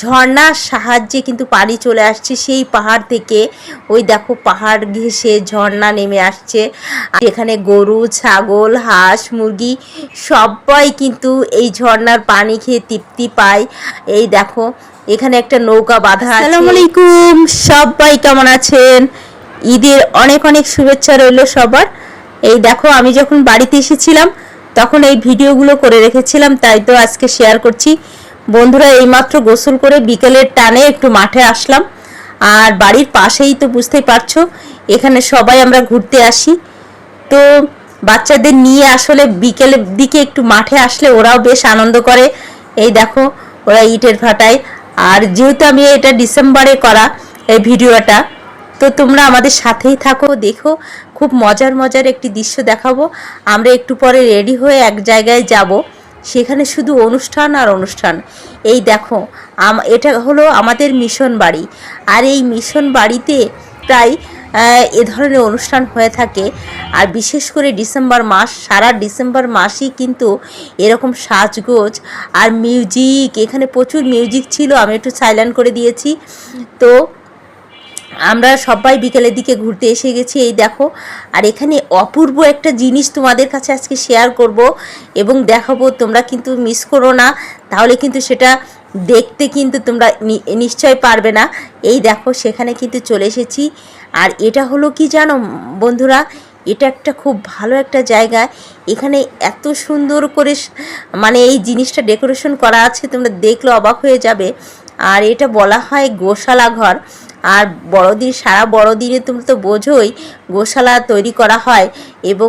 ঝর্ণার সাহায্যে কিন্তু পানি চলে আসছে, সেই পাহাড় থেকে। ওই দেখো, পাহাড় ঘেঁষে ঝর্ণা নেমে আসছে। এখানে গরু, ছাগল, হাঁস, মুরগি সবাই কিন্তু এই ঝর্ণার পানি খেয়ে তৃপ্তি পায়। এই দেখো, এখানে একটা নৌকা বাঁধা আসসালামু আলাইকুম, সবাই কেমন আছেন? ঈদের অনেক অনেক শুভেচ্ছা রইল সবার। এই দেখো, আমি যখন বাড়িতে এসেছিলাম, তখন এই ভিডিওগুলো করে রেখেছিলাম, তাই তো আজকে শেয়ার করছি। বন্ধুরা, এইমাত্র গোসল করে বিকেলের টানে একটু মাঠে আসলাম। আর বাড়ির পাশেই তো বুঝতেই পারছ, এখানে সবাই আমরা ঘুরতে আসি। তো বাচ্চাদের নিয়ে আসলে বিকেলের দিকে একটু মাঠে আসলে ওরাও বেশ আনন্দ করে। এই দেখো, ওরা ইটের ভাটায়। আর যেহেতু আমি এটা ডিসেম্বরে করা এই ভিডিওটা, তো তোমরা আমাদের সাথেই থাকো, দেখো, খুব মজার মজার একটি দৃশ্য দেখাবো। আমরা একটু পরে রেডি হয়ে এক জায়গায় যাব। সেখানে শুধু অনুষ্ঠান আর অনুষ্ঠান। এই দেখো এটা হলো আমাদের মিশন বাড়ি। আর এই মিশন বাড়িতে প্রায় এ ধরনের অনুষ্ঠান হয়ে থাকে। আর বিশেষ করে ডিসেম্বর মাস, সারা ডিসেম্বর মাসই কিন্তু এরকম সাজগোজ আর মিউজিক। এখানে প্রচুর মিউজিক ছিল, আমি একটু সাইলেন্ট করে দিয়েছি। তো আমরা সবাই বিকেলের দিকে ঘুরতে এসে গেছি, এই দেখো। আর এখানে অপূর্ব একটা জিনিস তোমাদের কাছে আজকে শেয়ার করব এবং দেখাবো, তোমরা কিন্তু মিস করো না। তাহলে কিন্তু সেটা দেখতে কিন্তু তোমরা নিশ্চয় পারবে না। এই দেখো, সেখানে কিন্তু চলে এসেছি। আর এটা হলো কি জানো বন্ধুরা? এটা একটা খুব ভালো একটা জায়গা। এখানে এত সুন্দর করে মানে এই জিনিসটা ডেকোরেশন করা আছে, তোমরা দেখলে অবাক হয়ে যাবে। আর এটা বলা হয় গোশালা ঘর আর বড়দিন, সারা বড়দিনে তুমি তো বোঝোই গোশালা তৈরি করা হয় এবং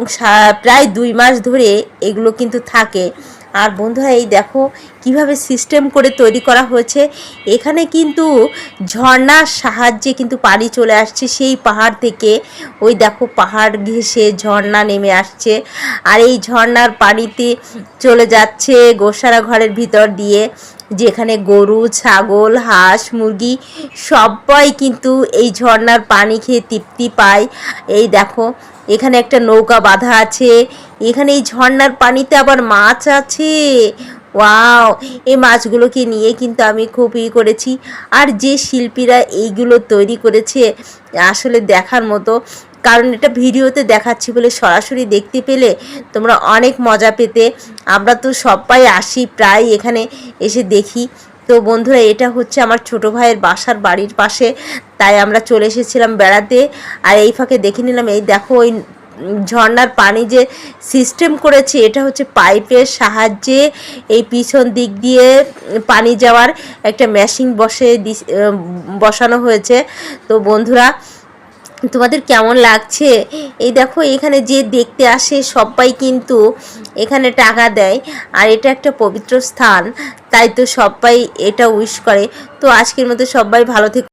প্রায় দুই মাস ধরে এগুলো কিন্তু থাকে। আর বন্ধুরা, এই দেখো কীভাবে সিস্টেম করে তৈরি করা হয়েছে। এখানে কিন্তু ঝর্ণার সাহায্যে কিন্তু পানি চলে আসছে সেই পাহাড় থেকে। ওই দেখো পাহাড় ঘেঁষে ঝর্ণা নেমে আসছে। আর এই ঝর্ণার পানিতে চলে যাচ্ছে গোসারা ঘরের ভিতর দিয়ে, যেখানে গরু, ছাগল, হাঁস, মুরগি সবাই কিন্তু এই ঝর্ণার পানি খেয়ে তৃপ্তি পায়। এই দেখো এখানে একটা নৌকা বাঁধা আছে, এখানে এই ঝর্নার পানিতে আবার মাছ আছে। ওয়াও, এই মাছগুলোকে নিয়ে কিন্তু আমি খুব ই করেছি। আর যে শিল্পীরা এইগুলো তৈরি করেছে, আসলে দেখার মতো, কারণ এটা ভিডিওতে দেখাচ্ছি বলে সরাসরি দেখতে পেলে তোমরা অনেক মজা পেতে। আমরা তো সবাই আসি, প্রায় এখানে এসে দেখি। তো বন্ধুরা, এটা হচ্ছে আমার ছোট ভাইয়ের বাসার বাড়ির পাশে। তাই আমরা চলে এসেছিলাম বেড়াতে। আর এই ফাঁকে দেখে নিলাম, এই দেখো ওই ঝর্নার পানি যে সিস্টেম করেছে, এটা হচ্ছে পাইপের সাহায্যে এই পিছন দিক দিয়ে পানি যাওয়ার একটা মেশিন বসে বসানো হয়েছে। তো বন্ধুরা তোমাদের কেমন লাগছে? এই দেখো, এখানে যে দেখতে আসে সবাই কিন্তু এখানে টাকা দেয়। আর এটা একটা পবিত্র স্থান, তাই তো সবাই এটা উইশ করে। তো আজকের মতো সবাই ভালো থেকে।